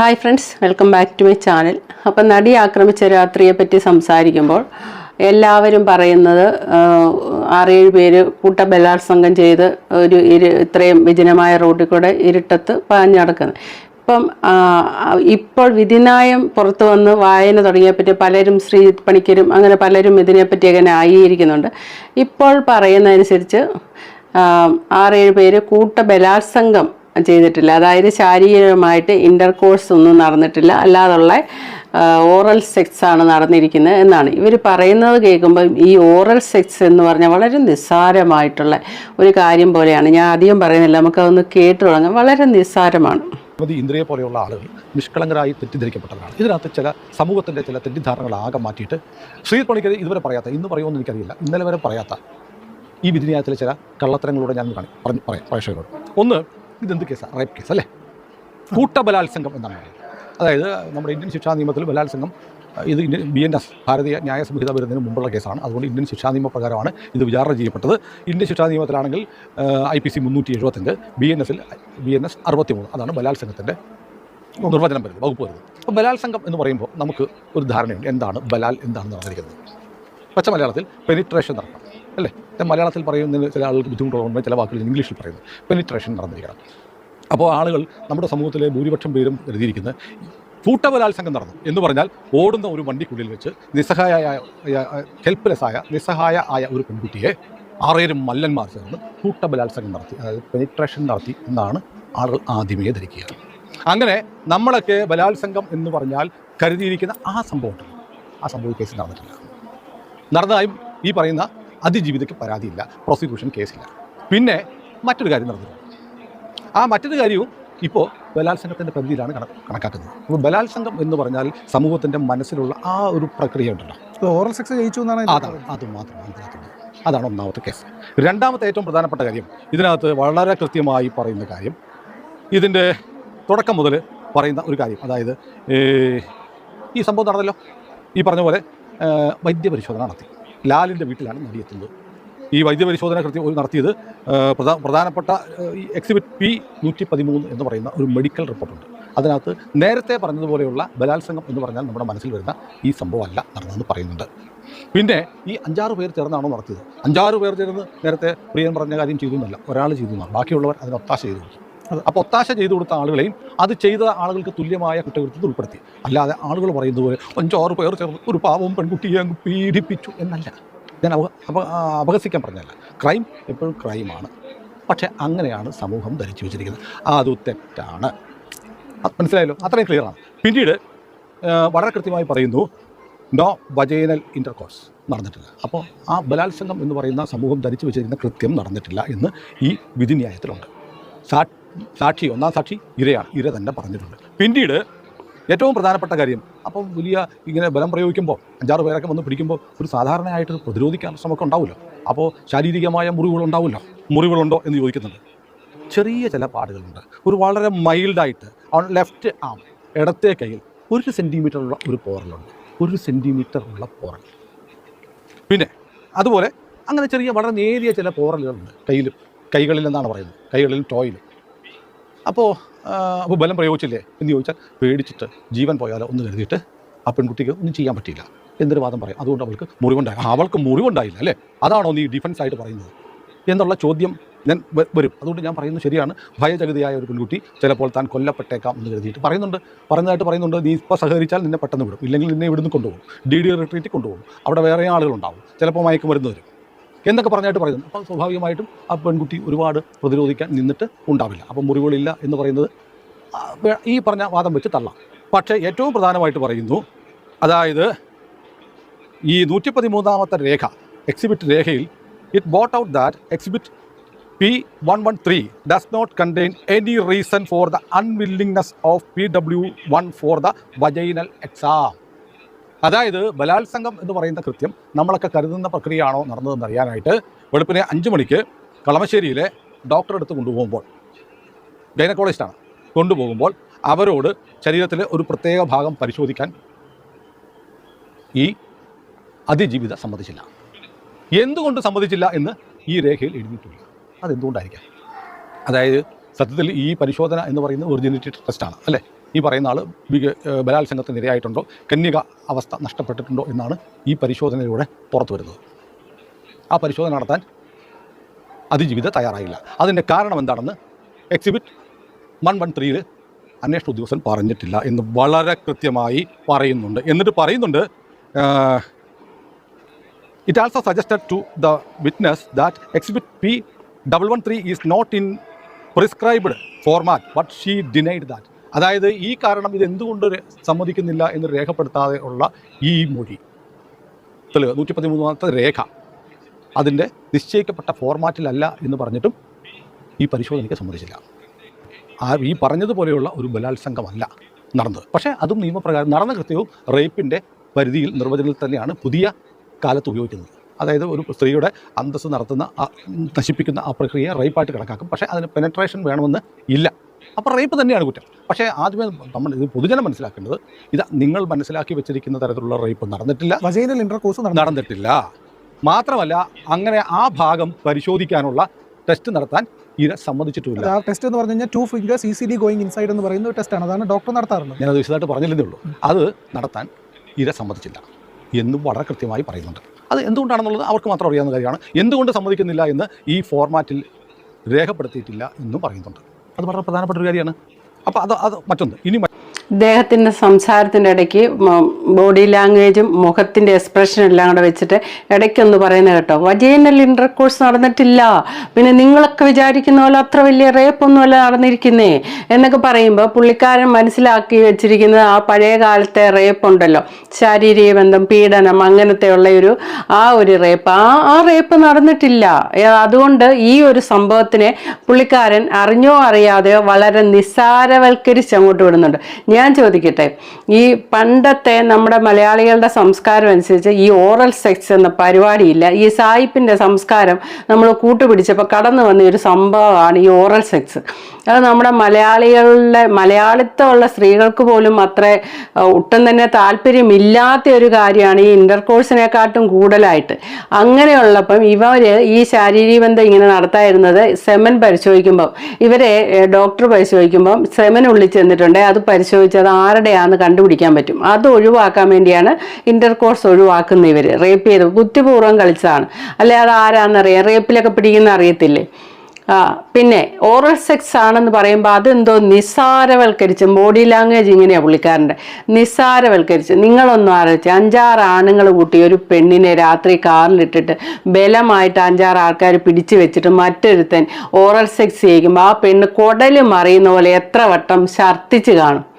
Hi friends welcome back to my channel അപ്പം നടി ആക്രമിച്ച രാത്രിയെ പറ്റി സംസാരിക്കുമ്പോൾ എല്ലാവരും പറയുന്നത് ആറേഴ് പേര് കൂട്ട ബലാത്സംഗം ചെയ്ത് ഒരു ഇരു ഇത്രയും വിജനമായ റോഡിൽ കൂടെ ഇരുട്ടത്ത് പാഞ്ഞടക്കുന്നത് ഇപ്പം ഇപ്പോൾ വിധിനായം പുറത്തു വന്ന് വായന തുടങ്ങിയപ്പറ്റി പലരും ശ്രീ പണിക്കരും അങ്ങനെ പലരും ഇതിനെപ്പറ്റി അങ്ങനെ ആയിരിക്കുന്നുണ്ട് ഇപ്പോൾ പറയുന്നതനുസരിച്ച് ആറേഴ് പേര് കൂട്ട ബലാത്സംഗം ചെയ്തിട്ടില്ല. അതായത് ശാരീരികമായിട്ട് ഇന്റർ കോഴ്സ് ഒന്നും നടന്നിട്ടില്ല. അല്ലാതുള്ള ഓറൽ സെക്സ് ആണ് നടന്നിരിക്കുന്നത് എന്നാണ്. ഇവർ പറയുന്നത് കേൾക്കുമ്പോൾ ഈ ഓറൽ സെക്സ് എന്ന് പറഞ്ഞാൽ വളരെ നിസ്സാരമായിട്ടുള്ള ഒരു കാര്യം പോലെയാണ്. ഞാൻ അധികം പറയുന്നില്ല. നമുക്കതൊന്ന് കേട്ടു തുടങ്ങാം. വളരെ നിസ്സാരമാണ്. ഇന്ദ്രിയെ പോലെയുള്ള ആളുകൾ നിഷ്കളങ്കരായി തെറ്റിദ്ധരിക്കപ്പെട്ടവരാണ്. ഇതിനകത്ത് ചില സമൂഹത്തിന്റെ ചില തെറ്റിദ്ധാരണകൾ ആകെ മാറ്റിയിട്ട് ശ്രീ പണിക്കർ ഇതുവരെ പറയാത്ത ഇന്ന് പറയുമെന്ന് എനിക്കറിയില്ല ഇന്നലെ വരെ പറയാത്ത ഈ വിധിന്യായത്തിലെ ചില കള്ളത്തരങ്ങളിലൂടെ ഞാൻ പറഞ്ഞു പറയാം പ്രേക്ഷകരോട് ഒന്ന് ഇതെന്ത് കേസാണ് റേപ്പ് കേസ് അല്ലേ? കൂട്ട ബലാത്സംഗം എന്നാണ് പറയുന്നത്. അതായത് നമ്മുടെ ഇന്ത്യൻ ശിക്ഷാ നിയമത്തിൽ ബലാത്സംഗം ഇത് ബി എൻ എസ് ഭാരതീയ ന്യായ സംഹിത വരുന്നതിന് മുമ്പുള്ള കേസാണ്. അതുകൊണ്ട് ഇന്ത്യൻ ശിക്ഷാ നിയമപ്രകാരമാണ് ഇത് വിചാരണ ചെയ്യപ്പെട്ടത്. ഇന്ത്യൻ ശിക്ഷാ നിയമത്തിലാണെങ്കിൽ ഐ പി സി മുന്നൂറ്റി എഴുപത്തഞ്ച് ബി എൻ എസിൽ ബി എൻ എസ് അറുപത്തി മൂന്ന് അതാണ് ബലാത്സംഗത്തിന്റെ നിർവചനം വരുന്നത് വകുപ്പ് വരുന്നത്. അപ്പോൾ ബലാത്സംഗം എന്ന് പറയുമ്പോൾ നമുക്ക് ഒരു ധാരണയുണ്ട്. എന്താണ് ബലാൽ എന്താണെന്ന് പറഞ്ഞിരിക്കുന്നത്. പച്ച മലയാളത്തിൽ പെനിട്രേഷൻ നടക്കണം അല്ലേ? മലയാളത്തിൽ പറയുന്നതിന് ചില ആളുകൾക്ക് ബുദ്ധിമുട്ടുള്ളതുകൊണ്ട് ചില വാക്കുകൾ ഇംഗ്ലീഷിൽ പറയുന്നത്. പെനിട്രേഷൻ നടന്നിരിക്കണം. അപ്പോൾ ആളുകൾ നമ്മുടെ സമൂഹത്തിലെ ഭൂരിപക്ഷം പേരും എഴുതിയിരിക്കുന്നത് കൂട്ടബലാത്സംഗം നടന്നു എന്ന് പറഞ്ഞാൽ ഓടുന്ന ഒരു വണ്ടിക്കുള്ളിൽ വെച്ച് നിസ്സഹായ ഹെൽപ്ലെസ് ആയ നിസ്സഹായ ആയ ഒരു പെൺകുട്ടിയെ ആറേരും മല്ലന്മാർ ചേർന്ന് കൂട്ടബലാത്സംഗം നടത്തി അതായത് പെനിട്രേഷൻ നടത്തി എന്നാണ് ആളുകൾ ആദ്യമേ ധരിക്കുക. അങ്ങനെ നമ്മളൊക്കെ ബലാത്സംഗം എന്ന് പറഞ്ഞാൽ കരുതിയിരിക്കുന്ന ആ സംഭവം ആ സംഭവം കേസ് നടന്നിട്ടില്ല. നടന്നതായും ഈ പറയുന്ന അതിജീവിതയ്ക്ക് പരാതിയില്ല പ്രോസിക്യൂഷൻ കേസില്ല പിന്നെ മറ്റൊരു കാര്യം നടന്നു ആ മറ്റൊരു കാര്യവും ഇപ്പോൾ ബലാത്സംഗത്തിന്റെ പരിധിയിലാണ് കണ കണക്കാക്കുന്നത്. അപ്പോൾ ബലാത്സംഗം എന്ന് പറഞ്ഞാൽ സമൂഹത്തിന്റെ മനസ്സിലുള്ള ആ ഒരു പ്രക്രിയ ഉണ്ടല്ലോ. ഓറൽ സെക്സ് ജയിച്ചു എന്നാണ് അതാണ് അത് മാത്രമാണ് ഇതിനകത്തുള്ളത് അതാണ് ഒന്നാമത്തെ കേസ് രണ്ടാമത്തെ ഏറ്റവും പ്രധാനപ്പെട്ട കാര്യം ഇതിനകത്ത് വളരെ കൃത്യമായി പറയുന്ന കാര്യം ഇതിന്റെ തുടക്കം മുതൽ പറയുന്ന ഒരു കാര്യം. അതായത് ഈ സംഭവം നടന്നല്ലോ. ഈ പറഞ്ഞ പോലെ വൈദ്യപരിശോധന നടത്തി. ലാലിന്റെ വീട്ടിലാണ് നടിയെത്തുന്നത് ഈ വൈദ്യപരിശോധന കൃത്യം നടത്തിയത് പ്രധാനപ്പെട്ട എക്സിബിറ്റ് പി നൂറ്റി പതിമൂന്ന് എന്ന് പറയുന്ന ഒരു മെഡിക്കൽ റിപ്പോർട്ടുണ്ട് അതിനകത്ത് നേരത്തെ പറഞ്ഞതുപോലെയുള്ള ബലാത്സംഗം എന്ന് പറഞ്ഞാൽ നമ്മുടെ മനസ്സിൽ വരുന്ന ഈ സംഭവമല്ല നടന്നതെന്ന് പറയുന്നുണ്ട്. പിന്നെ ഈ അഞ്ചാറ് പേർ ചേർന്നാണോ നടത്തിയത്? അഞ്ചാറ് പേർ ചേർന്ന് നേരത്തെ പ്രിയൻ പറഞ്ഞ കാര്യം ചെയ്തു എന്നല്ല ഒരാൾ ചെയ്തു എന്നാണ്. ബാക്കിയുള്ളവർ അതിനൊത്താശ ചെയ്തു. അപ്പോൾ ഒത്താശ ചെയ്തു കൊടുത്ത ആളുകളെയും അത് ചെയ്ത ആളുകൾക്ക് തുല്യമായ കുറ്റകൃത്യത്തിൽ ഉൾപ്പെടുത്തി. അല്ലാതെ ആളുകൾ പറയുന്നത് പോലെ അഞ്ചാറ് പേർ ചേർന്ന് ഒരു പാവം പെൺകുട്ടിയെ അങ്ങ് പീഡിപ്പിച്ചു എന്നല്ല. ഞാൻ അപ അപ- അപഹസിക്കാൻ പറഞ്ഞല്ല ക്രൈം എപ്പോഴും ക്രൈമാണ്. പക്ഷേ അങ്ങനെയാണ് സമൂഹം ധരിച്ചു വെച്ചിരിക്കുന്നത്. അത് തെറ്റാണ്. മനസ്സിലായല്ലോ? അത്രയും ക്ലിയറാണ് പിന്നീട് വളരെ കൃത്യമായി പറയുന്നു നോ വജേനൽ ഇന്റർകോഴ്സ് നടന്നിട്ടില്ല. അപ്പോൾ ആ ബലാത്സംഗം എന്ന് പറയുന്ന സമൂഹം ധരിച്ചു വെച്ചിരിക്കുന്ന കൃത്യം നടന്നിട്ടില്ല എന്ന് ഈ വിധിന്യായത്തിലുണ്ട്. സാ സാക്ഷി ഒന്നാം സാക്ഷി ഇരയാണ്. ഇര തന്നെ പറഞ്ഞിട്ടുണ്ട്. പിന്നീട് ഏറ്റവും പ്രധാനപ്പെട്ട കാര്യം അപ്പോൾ വലിയ ഇങ്ങനെ ബലം പ്രയോഗിക്കുമ്പോൾ അഞ്ചാറ് പേരൊക്കെ വന്ന് പിടിക്കുമ്പോൾ ഒരു സാധാരണയായിട്ട് പ്രതിരോധിക്കാൻ ശ്രമമൊക്കെ ഉണ്ടാവുമല്ലോ. അപ്പോൾ ശാരീരികമായ മുറിവുകളുണ്ടാവുമല്ലോ മുറിവുകളുണ്ടോ എന്ന് ചോദിക്കുന്നുണ്ട്. ചെറിയ ചില പാടുകളുണ്ട്. ഒരു വളരെ മൈൽഡായിട്ട് ലെഫ്റ്റ് ആം ഇടത്തെ കയ്യിൽ ഒരു സെന്റിമീറ്ററുള്ള ഒരു പോറലുണ്ട്. ഒരു സെന്റിമീറ്റർ ഉള്ള പോറൽ. പിന്നെ അതുപോലെ അങ്ങനെ ചെറിയ വളരെ നേരിയ ചില പോറലുകളുണ്ട്. കയ്യിലും കൈകളിൽ എന്നാണ് പറയുന്നത്. കൈകളിലും ടോയിലും. അപ്പോൾ അപ്പോൾ ബലം പ്രയോഗിച്ചില്ലേ? എന്ന് ചോദിച്ചാൽ പേടിച്ചിട്ട് ജീവൻ പോയാലോ ഒന്ന് കരുതിയിട്ട് ആ പെൺകുട്ടിക്ക് ഒന്നും ചെയ്യാൻ പറ്റിയില്ല. എന്നൊരു വാദം പറയും. അതുകൊണ്ട് അവൾക്ക് മുറിവുണ്ടായി. അവൾക്ക് മുറിവുണ്ടായില്ല അല്ലേ? അതാണോ നീ ഡിഫൻസ് ആയിട്ട് പറയുന്നത്? എന്നുള്ള ചോദ്യം ഞാൻ വരും. അതുകൊണ്ട് ഞാൻ പറയുന്നത് ശരിയാണ്. ഭയജഗതിയായ ഒരു പെൺകുട്ടി ചിലപ്പോൾ താൻ കൊല്ലപ്പെട്ടേക്കാം എന്ന് കരുതിയിട്ട് പറയുന്നുണ്ട്. പറയുന്നതായിട്ട് പറയുന്നുണ്ട് നീ ഇപ്പോൾ സഹകരിച്ചാൽ നിന്നെ പെട്ടെന്ന് വിടും. ഇല്ലെങ്കിൽ നിന്നെ ഇവിടുന്ന് കൊണ്ടുപോകും. ഡി ഡി റിട്രീറ്റ് കൊണ്ടുപോകും. അവിടെ വേറെ ആളുകളുണ്ടാവും. ചിലപ്പോൾ മയക്കുമരുന്ന് വരും എന്നൊക്കെ പറഞ്ഞായിട്ട് പറയുന്നു. അപ്പോൾ സ്വാഭാവികമായിട്ടും ആ പെൺകുട്ടി ഒരുപാട് പ്രതിരോധിക്കാൻ നിന്നിട്ട് ഉണ്ടാവില്ല. അപ്പം മുറിവുകളില്ല എന്ന് പറയുന്നത് ഈ പറഞ്ഞ വാദം വെച്ച് തള്ളാം. പക്ഷേ ഏറ്റവും പ്രധാനമായിട്ട് പറയുന്നു അതായത് ഈ നൂറ്റി പതിമൂന്നാമത്തെ രേഖ എക്സിബിറ്റ് രേഖയിൽ it brought out that exhibit P one one three does not contain any reason for the unwillingness of P W one for the vaginal exam അതായത് ബലാത്സംഗം എന്ന് പറയുന്ന കൃത്യം നമ്മളൊക്കെ കരുതുന്ന പ്രക്രിയയാണോ നടന്നതെന്ന് അറിയാനായിട്ട് വെളുപ്പിനെ അഞ്ച് മണിക്ക് കളമശ്ശേരിയിലെ ഡോക്ടറെ അടുത്ത് കൊണ്ടുപോകുമ്പോൾ ഗൈനക്കോളജിസ്റ്റാണ് കൊണ്ടുപോകുമ്പോൾ അവരോട് ശരീരത്തിലെ ഒരു പ്രത്യേക ഭാഗം പരിശോധിക്കാൻ ഈ അതിജീവിത സമ്മതിച്ചില്ല. എന്തുകൊണ്ട് സമ്മതിച്ചില്ല എന്ന് ഈ രേഖയിൽ എഴുതിയിട്ടില്ല അതെന്തുകൊണ്ടായിരിക്കാം? അതായത് സത്യത്തിൽ ഈ പരിശോധന എന്ന് പറയുന്നത് ഒറിജിനിറ്റി ടെസ്റ്റാണ് അല്ലേ? ഈ പറയുന്ന ആൾ ബലാത്സംഗത്തിന് ഇരയായിട്ടുണ്ടോ? കന്യക അവസ്ഥ നഷ്ടപ്പെട്ടിട്ടുണ്ടോ എന്നാണ് ഈ പരിശോധനയിലൂടെ പുറത്തു വരുന്നത്. ആ പരിശോധന നടത്താൻ അതിജീവിത തയ്യാറായില്ല. അതിന്റെ കാരണം എന്താണെന്ന് എക്സിബിറ്റ് വൺ വൺ ത്രീയിൽ അന്വേഷണ ഉദ്യോഗസ്ഥൻ പറഞ്ഞിട്ടില്ല എന്ന് വളരെ കൃത്യമായി പറയുന്നുണ്ട്. എന്നിട്ട് പറയുന്നുണ്ട് it also suggested to the witness that exhibit P double one three is not in prescribed format but she denied that അതായത് ഈ കാരണം ഇത് എന്തുകൊണ്ട് സമ്മതിക്കുന്നില്ല എന്ന് രേഖപ്പെടുത്താതെ ഉള്ള ഈ മൊഴി. തെളിവ് നൂറ്റി പതിമൂന്നാമത്തെ രേഖ. അതിന്റെ നിശ്ചയിക്കപ്പെട്ട ഫോർമാറ്റിലല്ല എന്ന് പറഞ്ഞിട്ടും ഈ പരിശോധനയ്ക്ക് സമ്മതിച്ചില്ല. ആ ഈ പറഞ്ഞതുപോലെയുള്ള ഒരു ബലാത്സംഗമല്ല നടന്നത്. പക്ഷേ അതും നിയമപ്രകാരം നടന്ന കൃത്യവും റേപ്പിന്റെ പരിധിയിൽ നിർവചനത്തിൽ തന്നെയാണ് പുതിയ കാലത്ത് ഉപയോഗിക്കുന്നത്. അതായത് ഒരു സ്ത്രീയുടെ അന്തസ്സ് നടത്തുന്ന നശിപ്പിക്കുന്ന ആ പ്രക്രിയ റേപ്പായിട്ട് കണക്കാക്കും. പക്ഷേ അതിന് പെനട്രേഷൻ വേണമെന്ന് ഇല്ല. അപ്പോൾ റേപ്പ് തന്നെയാണ് കുറ്റം. പക്ഷേ ആദ്യമേ നമ്മൾ ഇത് പൊതുജനം മനസ്സിലാക്കേണ്ടത് ഇത് നിങ്ങൾ മനസ്സിലാക്കി വെച്ചിരിക്കുന്ന തരത്തിലുള്ള റേപ്പ് നടന്നിട്ടില്ല. വജൈനൽ ഇന്റർകോഴ്സ് നടന്നിട്ടില്ല. മാത്രമല്ല അങ്ങനെ ആ ഭാഗം പരിശോധിക്കാനുള്ള ടെസ്റ്റ് നടത്താൻ ഇര സമ്മതിച്ചിട്ടുമില്ല. ആ ടെസ്റ്റ് എന്ന് പറഞ്ഞു കഴിഞ്ഞാൽ two fingers easily see the going inside എന്ന് പറയുന്ന ഒരു ടെസ്റ്റാണ് അതാണ് ഡോക്ടർ നടത്താറുള്ളത്. ഞാനത് വിശദമായിട്ട് പറഞ്ഞില്ലേ ഉള്ളൂ. അത് നടത്താൻ ഇര സമ്മതിച്ചില്ല. എന്നും വളരെ കൃത്യമായി പറയുന്നുണ്ട്. അത് എന്തുകൊണ്ടാണെന്നുള്ളത് അവർക്ക് മാത്രം അറിയാവുന്ന കാര്യമാണ്. എന്തുകൊണ്ട് സമ്മതിക്കുന്നില്ല എന്ന് ഈ ഫോർമാറ്റിൽ രേഖപ്പെടുത്തിയിട്ടില്ല എന്നും പറയുന്നുണ്ട്. അത് വളരെ പ്രധാനപ്പെട്ട ഒരു കാര്യമാണ്. അപ്പോൾ അത് അത് മറ്റൊന്ന്. ഇനി ഇദ്ദേഹത്തിന്റെ സംസാരത്തിന്റെ ഇടയ്ക്ക് ബോഡി ലാംഗ്വേജും മുഖത്തിന്റെ എക്സ്പ്രഷനും എല്ലാം കൂടെ വെച്ചിട്ട് ഇടയ്ക്കൊന്ന് പറയുന്നത് കേട്ടോ. വജൈനൽ ഇന്റർകോഴ്സ് നടന്നിട്ടില്ല. പിന്നെ നിങ്ങളൊക്കെ വിചാരിക്കുന്ന പോലെ അത്ര വലിയ റേപ്പൊന്നുമല്ല നടന്നിരിക്കുന്നേ എന്നൊക്കെ പറയുമ്പോൾ പുള്ളിക്കാരൻ മനസ്സിലാക്കി വെച്ചിരിക്കുന്നത് ആ പഴയ കാലത്തെ റേപ്പ് ഉണ്ടല്ലോ. ശാരീരിക ബന്ധം പീഡനം അങ്ങനത്തെ ഉള്ള ഒരു ആ ഒരു റേപ്പ് ആ ആ റേപ്പ് നടന്നിട്ടില്ല. അതുകൊണ്ട് ഈ ഒരു സംഭവത്തിനെ പുള്ളിക്കാരൻ അറിഞ്ഞോ അറിയാതെയോ വളരെ നിസ്സാരവൽക്കരിച്ച് അങ്ങോട്ട് വിടുന്നുണ്ട്. ഞാൻ ചോദിക്കട്ടെ ഈ പണ്ടത്തെ നമ്മുടെ മലയാളികളുടെ സംസ്കാരം അനുസരിച്ച് ഈ ഓറൽ സെക്സ് എന്ന പരിപാടിയില്ല ഈ സായിപ്പിന്റെ സംസ്കാരം നമ്മൾ കൂട്ടുപിടിച്ചപ്പോൾ കടന്നു വന്ന ഒരു സംഭവമാണ് ഈ ഓറൽ സെക്സ്. അത് നമ്മുടെ മലയാളികളുടെ മലയാളിത്തമുള്ള സ്ത്രീകൾക്ക് പോലും അത്ര ഒട്ടും തന്നെ താല്പര്യമില്ലാത്ത ഒരു കാര്യമാണ് ഈ ഇന്റർകോഴ്സിനെക്കാട്ടും കൂടുതലായിട്ട്. അങ്ങനെയുള്ളപ്പം ഇവർ ഈ ശാരീരിക ബന്ധം ഇങ്ങനെ നടത്തായിരുന്നത് സെമൻ പരിശോധിക്കുമ്പം ഇവരെ ഡോക്ടർ പരിശോധിക്കുമ്പം സെമൻ ഉള്ളിൽ ചെന്നിട്ടുണ്ട് അത് പരിശോധിച്ച് അത് ആരുടെയാണെന്ന് കണ്ടുപിടിക്കാൻ പറ്റും. അത് ഒഴിവാക്കാൻ വേണ്ടിയാണ് ഇന്റർകോഴ്സ് ഒഴിവാക്കുന്ന ഇവർ റേപ്പ് ചെയ്ത് ബുദ്ധിപൂർവം കളിച്ചതാണ്. അല്ലെ അത് ആരാന്നറിയാം? റേപ്പിലൊക്കെ പിടിക്കുന്ന അറിയത്തില്ലേ? ആ പിന്നെ ഓറൽ സെക്സ് ആണെന്ന് പറയുമ്പോൾ അതെന്തോ നിസ്സാരവൽക്കരിച്ച് ബോഡി ലാംഗ്വേജ് ഇങ്ങനെയാണ് പുള്ളിക്കാരന്റെ. നിസ്സാരവൽക്കരിച്ച്. നിങ്ങളൊന്നും ആലോചിച്ച് അഞ്ചാറ് ആണുങ്ങൾ കൂട്ടി ഒരു പെണ്ണിനെ രാത്രി കാറിലിട്ടിട്ട് ബലമായിട്ട് അഞ്ചാറ് ആൾക്കാർ പിടിച്ചു വെച്ചിട്ട് മറ്റൊരുത്തൻ ഓറൽ സെക്സ് ചെയ്യിക്കുമ്പോൾ ആ പെണ്ണ് കുടൽ മറിയുന്ന പോലെ എത്ര വട്ടം ഛർദ്ദിച്ച് കാണും.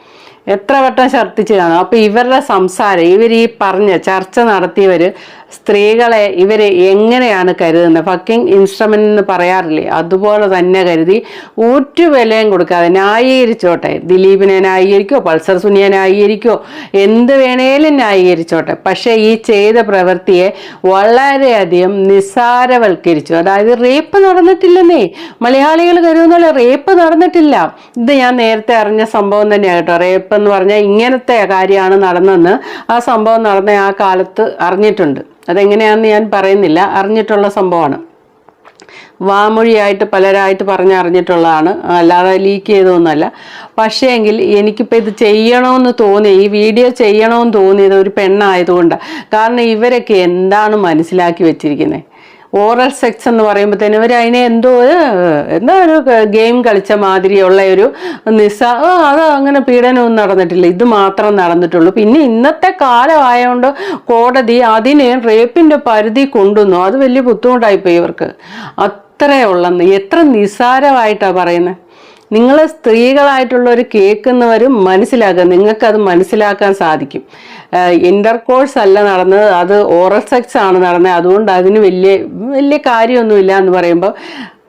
എത്ര വട്ടം ഛർദ്ദിച്ച് അപ്പൊ അപ്പോൾ ഇവരുടെ സംസാരം ഇവർ ഈ പറഞ്ഞ ചർച്ച നടത്തിയവർ സ്ത്രീകളെ ഇവർ എങ്ങനെയാണ് കരുതുന്നത്? ഫക്കിംഗ് ഇൻസ്ട്രുമെന്റ് എന്ന് പറയാറില്ലേ? അതുപോലെ തന്നെ കരുതി ഒരു വിലയും കൊടുക്കാതെ ന്യായീകരിച്ചോട്ടെ. ദിലീപിനെ ന്യായീകരിക്കോ? പൾസർ സുനിയെ ന്യായീകരിക്കോ? എന്ത് വേണേലും ന്യായീകരിച്ചോട്ടെ. പക്ഷേ ഈ ചെയ്ത പ്രവൃത്തിയെ വളരെയധികം നിസ്സാരവൽക്കരിച്ചു. അതായത് റേപ്പ് നടന്നിട്ടില്ലെന്നേ. മലയാളികൾ കരുതുന്നുള്ള റേപ്പ് നടന്നിട്ടില്ല. ഇത് ഞാൻ നേരത്തെ അറിഞ്ഞ സംഭവം തന്നെയാണ് കേട്ടോ. റേപ്പ് എന്ന് പറഞ്ഞാൽ ഇങ്ങനത്തെ കാര്യമാണ് നടന്നെന്ന് ആ സംഭവം നടന്ന ആ കാലത്ത് അറിഞ്ഞിട്ടുണ്ട്. അതെങ്ങനെയാണെന്ന് ഞാൻ പറയുന്നില്ല. അറിഞ്ഞിട്ടുള്ള സംഭവമാണ്. വാമൊഴിയായിട്ട് പലരായിട്ട് പറഞ്ഞറിഞ്ഞിട്ടുള്ളതാണ് അല്ലാതെ ലീക്ക് ചെയ്തൊന്നുമല്ല പക്ഷേ എങ്കിൽ എനിക്കിപ്പോൾ ഇത് ചെയ്യണമെന്ന് തോന്നി ഈ വീഡിയോ ചെയ്യണമെന്ന് തോന്നിയത് ഒരു പെണ്ണായതുകൊണ്ടാണ് കാരണം ഇവരൊക്കെ എന്താണ് മനസ്സിലാക്കി വെച്ചിരിക്കുന്നത് ഓറൽ സെക്സ് എന്ന് പറയുമ്പോഴത്തേനും ഇവർ അതിനെ എന്തോ ഒരു, എന്താ ഒരു ഗെയിം കളിച്ച മാതിരിയുള്ള ഒരു നിസ അത് അങ്ങനെ പീഡനമൊന്നും നടന്നിട്ടില്ല. ഇത് മാത്രം നടന്നിട്ടുള്ളൂ. പിന്നെ ഇന്നത്തെ കാലമായതുകൊണ്ട് കോടതി അതിനെ റേപ്പിന്റെ പരിധി കൊണ്ടുവന്നു. അത് വലിയ ബുദ്ധിമുട്ടായിപ്പോയി ഇവർക്ക്. അത്രയുള്ള എത്ര നിസ്സാരമായിട്ടാണ് പറയുന്നത് നിങ്ങൾ സ്ത്രീകളായിട്ടുള്ളവർ കേൾക്കുന്നവരും മനസ്സിലാക്കുക. നിങ്ങൾക്കത് മനസ്സിലാക്കാൻ സാധിക്കും. ഇന്റർകോഴ്സ് അല്ല നടന്നത്. അത് ഓറൽ സെക്സ് ആണ് നടന്നത്. അതുകൊണ്ട് അതിന് വലിയ വലിയ കാര്യമൊന്നുമില്ല എന്ന് പറയുമ്പോൾ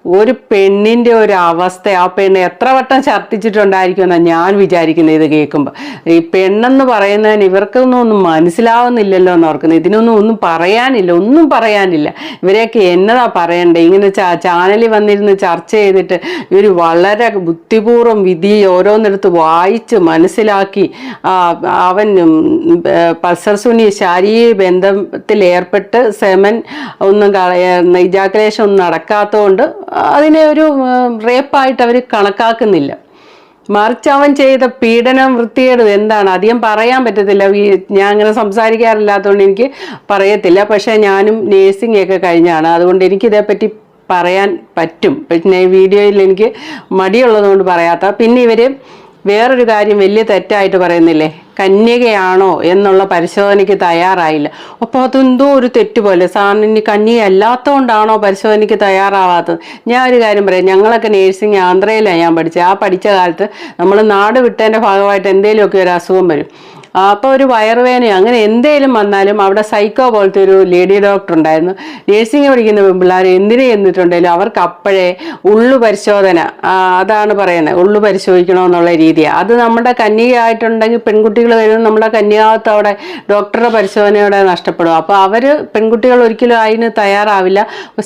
ഒരു പെണ്ണിന്റെ ഒരു അവസ്ഥ ആ പെണ്ണ് എത്ര വട്ടം ഛർദ്ദിച്ചിട്ടുണ്ടായിരിക്കും എന്നാണ് ഞാൻ വിചാരിക്കുന്നത് ഇത് കേൾക്കുമ്പോൾ ഈ പെണ്ണെന്ന് പറയുന്നതിന് ഇവർക്കൊന്നും ഒന്നും മനസ്സിലാവുന്നില്ലല്ലോ എന്ന് ഓർക്കുന്നത് ഇതിനൊന്നും ഒന്നും പറയാനില്ല ഒന്നും പറയാനില്ല. ഇവരെയൊക്കെ എന്നതാ പറയണ്ടേ? ഇങ്ങനെ ചാനലിൽ വന്നിരുന്ന് ചർച്ച ചെയ്തിട്ട് ഇവർ വളരെ ബുദ്ധിപൂർവം വിധി ഓരോന്നിടത്ത് വായിച്ച് മനസ്സിലാക്കി അവൻ പൾസർ സുനി ശാരീരിക ബന്ധത്തിൽ ഏർപ്പെട്ട് സെമൻ ഒന്നും ഇജാക്കുലേഷൻ ഒന്നും നടക്കാത്തതുകൊണ്ട് അതിനെ ഒരു റേപ്പായിട്ട് അവർ കണക്കാക്കുന്നില്ല. മറിച്ച് അവൻ ചെയ്ത പീഡനം വൃത്തിയേട് എന്താണ്? അധികം പറയാൻ പറ്റത്തില്ല. ഞാൻ അങ്ങനെ സംസാരിക്കാറില്ലാത്തതുകൊണ്ട് എനിക്ക് പറയത്തില്ല. പക്ഷേ ഞാനും നേഴ്സിംഗ് ഒക്കെ കഴിഞ്ഞാണ്. അതുകൊണ്ട് എനിക്കിതേപ്പറ്റി പറയാൻ പറ്റും. പിന്നെ വീഡിയോയിൽ എനിക്ക് മടിയുള്ളതുകൊണ്ട് പറയാത്ത. പിന്നെ ഇവർ വേറൊരു കാര്യം വലിയ തെറ്റായിട്ട് പറയുന്നില്ലേ? കന്യകയാണോ എന്നുള്ള പരിശോധനയ്ക്ക് തയ്യാറായില്ല. അപ്പോൾ അതെന്തോ ഒരു തെറ്റ് പോലെ. സാറിന് ഇനി കന്യക അല്ലാത്തതുകൊണ്ടാണോ പരിശോധനയ്ക്ക് തയ്യാറാവാത്തത്? ഞാൻ ഒരു കാര്യം പറയാം. ഞങ്ങളൊക്കെ നേഴ്സിംഗ് ആന്ധ്രയിലാണ് ഞാൻ പഠിച്ചത്. ആ പഠിച്ച കാലത്ത് നമ്മൾ നാട് വിട്ടതിന്റെ ഭാഗമായിട്ട് എന്തെങ്കിലുമൊക്കെ ഒരു അസുഖം വരും. അപ്പോൾ ഒരു വയറുവേനയോ അങ്ങനെ എന്തേലും വന്നാലും അവിടെ സൈക്കോ പോലത്തെ ഒരു ലേഡി ഡോക്ടർ ഉണ്ടായിരുന്നു. നേഴ്സിംഗ് പഠിക്കുന്ന പിള്ളേർ എന്തിനു ചെന്നിട്ടുണ്ടെങ്കിലും അവർക്ക് അപ്പോഴേ ഉള്ളു പരിശോധന അതാണ് പറയുന്നത്. ഉള്ളു പരിശോധിക്കണമെന്നുള്ള രീതിയാണ് അത് നമ്മുടെ കന്യകയായിട്ടുണ്ടെങ്കിൽ പെൺകുട്ടികൾ വരുന്നത് നമ്മുടെ കന്യകാവത്ത് അവിടെ ഡോക്ടറുടെ പരിശോധനയോടെ നഷ്ടപ്പെടും. അപ്പോൾ അവർ പെൺകുട്ടികൾ ഒരിക്കലും അതിന് തയ്യാറാവില്ല.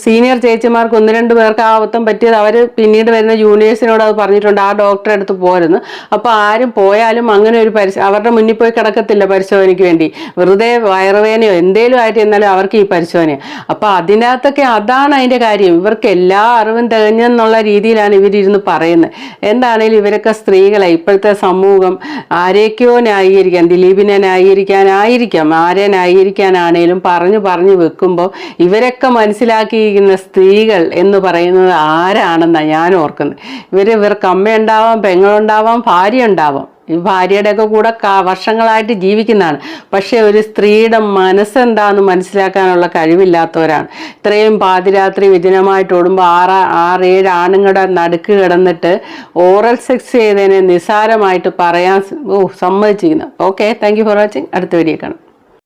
സീനിയർ ചേച്ചിമാർക്ക് ഒന്ന് രണ്ട് പേർക്ക് ആ അബദ്ധം പറ്റിയത് അവർ പിന്നീട് വരുന്ന ജൂനിയേഴ്സിനോട് അത് പറഞ്ഞിട്ടുണ്ട് ആ ഡോക്ടറെ അടുത്ത് പോരുന്നു. അപ്പോൾ ആരും പോയാലും അങ്ങനെ ഒരു പരിശ അവരുടെ മുന്നിൽ പോയി കിടക്കത്തില്ല പരിശോധനയ്ക്ക് വേണ്ടി. വെറുതെ വയറുവേനയോ എന്തേലും ആയിട്ട് എന്നാലും അവർക്ക് ഈ പരിശോധന. അപ്പോൾ അതിനകത്തൊക്കെ അതാണ് അതിന്റെ കാര്യം. ഇവർക്ക് എല്ലാ അറിവും തികഞ്ഞെന്നുള്ള രീതിയിലാണ് ഇവരിരുന്ന് പറയുന്നത്. എന്താണേലും ഇവരൊക്കെ സ്ത്രീകളെ ഇപ്പോഴത്തെ സമൂഹം ആരെയൊക്കെയോ ന്യായീകരിക്കാൻ ദിലീപിനെ ന്യായീകരിക്കാനായിരിക്കാം ആരെ ന്യായീകരിക്കാനാണേലും പറഞ്ഞു പറഞ്ഞു വെക്കുമ്പോൾ ഇവരൊക്കെ മനസ്സിലാക്കിയിരിക്കുന്ന സ്ത്രീകൾ എന്ന് പറയുന്നത് ആരാണെന്നാണ് ഞാൻ ഓർക്കുന്നത്. ഇവർ ഇവർക്ക് അമ്മയുണ്ടാവാം പെങ്ങളുണ്ടാവാം ഭാര്യ ഉണ്ടാവാം ഭാര്യയുടെയൊക്കെ കൂടെ വർഷങ്ങളായിട്ട് ജീവിക്കുന്നതാണ്. പക്ഷേ ഒരു സ്ത്രീയുടെ മനസ്സെന്താന്ന് മനസ്സിലാക്കാനുള്ള കഴിവില്ലാത്തവരാണ്. ഇത്രയും പാതിരാത്രി വിജനമായിട്ട് ഓടുമ്പോൾ ആറ് ആറ് ഏഴ് ആണുങ്ങളുടെ നടുക്ക് കിടന്നിട്ട് ഓറൽ സെക്സ് ചെയ്തതിനെ നിസാരമായിട്ട് പറയാൻ സമ്മതിച്ചിരിക്കുന്നു. Okay thank you for watching അടുത്ത വീഡിയോ കാണാം.